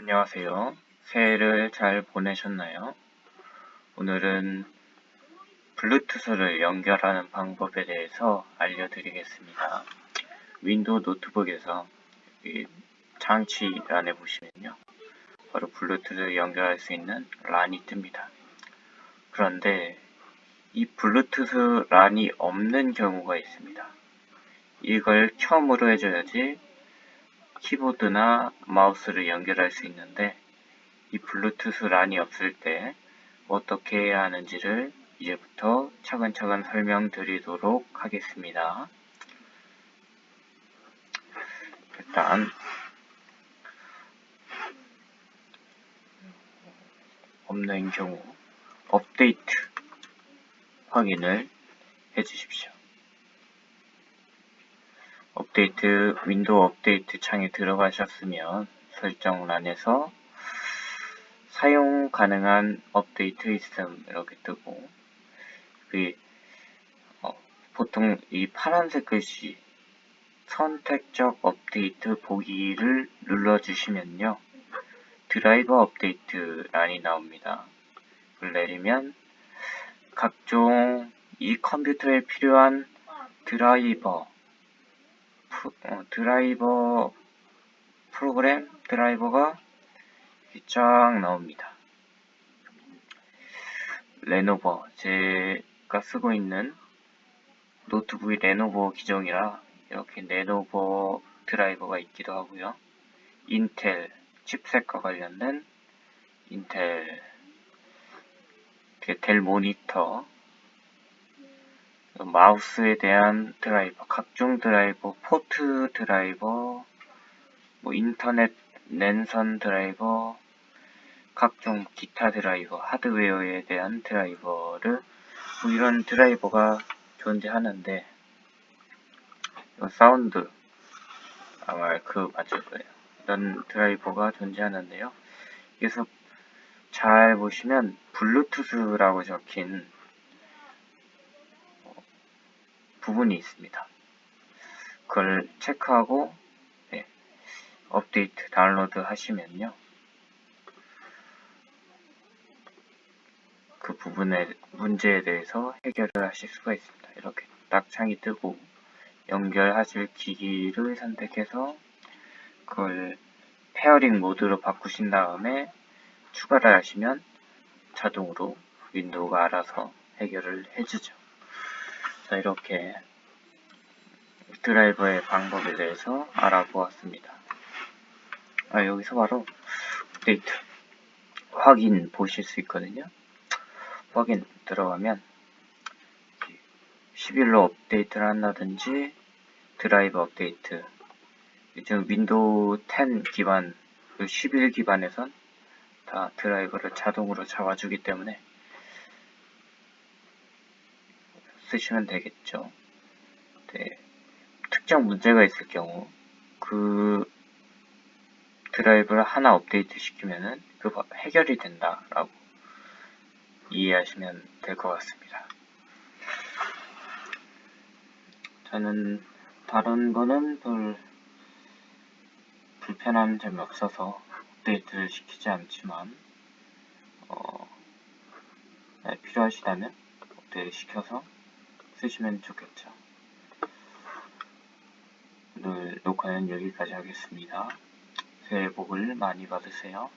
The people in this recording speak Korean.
안녕하세요. 새해를 잘 보내셨나요? 오늘은 블루투스를 연결하는 방법에 대해서 알려드리겠습니다. 윈도우 노트북에서 이 장치란에 보시면요. 바로 블루투스를 연결할 수 있는 란이 뜹니다. 그런데 이 블루투스 란이 없는 경우가 있습니다. 이걸 처음으로 해줘야지 키보드나 마우스를 연결할 수 있는데 이 블루투스 란이 없을 때 어떻게 해야 하는지를 이제부터 차근차근 설명드리도록 하겠습니다. 일단 없는 경우 업데이트 확인을 해주십시오. 업데이트, 윈도우 업데이트 창에 들어가셨으면 설정란에서 사용 가능한 업데이트 있음 이렇게 뜨고 그 어, 보통 이 파란색 글씨 선택적 업데이트 보기를 눌러주시면요 드라이버 업데이트 란이 나옵니다. 그걸 내리면 각종 이 컴퓨터에 필요한 드라이버 어, 드라이버 프로그램 드라이버가 쫙 나옵니다. 레노버 제가 쓰고 있는 노트북이 레노버 기종이라 이렇게 레노버 드라이버가 있기도 하고요. 인텔 칩셋과 관련된 인텔 델 모니터 마우스에 대한 드라이버, 각종 드라이버, 포트 드라이버, 뭐 인터넷 랜선 드라이버, 각종 기타 드라이버, 하드웨어에 대한 드라이버를 뭐 이런 드라이버가 존재하는데 사운드 아마 그 맞을 거예요. 이런 드라이버가 존재하는데요. 여기서 잘 보시면 블루투스라고 적힌 부분이 있습니다. 그걸 체크하고 네, 업데이트 다운로드 하시면요. 그 부분의 문제에 대해서 해결을 하실 수가 있습니다. 이렇게 딱 창이 뜨고 연결하실 기기를 선택해서 그걸 페어링 모드로 바꾸신 다음에 추가를 하시면 자동으로 윈도우가 알아서 해결을 해주죠. 자, 이렇게 드라이버의 방법에 대해서 알아보았습니다. 아, 여기서 바로 업데이트 확인 보실 수 있거든요. 확인 들어가면 10일로 업데이트를 한다든지 드라이버 업데이트 요즘 윈도우 10 기반 11 기반에선 다 드라이버를 자동으로 잡아주기 때문에 쓰시면 되겠죠. 네. 특정 문제가 있을 경우 그 드라이브를 하나 업데이트 시키면은 그 해결이 된다라고 이해하시면 될 것 같습니다. 저는 다른 거는 별 불편한 점이 없어서 업데이트를 시키지 않지만 어, 네, 필요하시다면 업데이트 시켜서 쓰시면 좋겠죠. 오늘 녹화는 여기까지 하겠습니다. 새해 복을 많이 받으세요.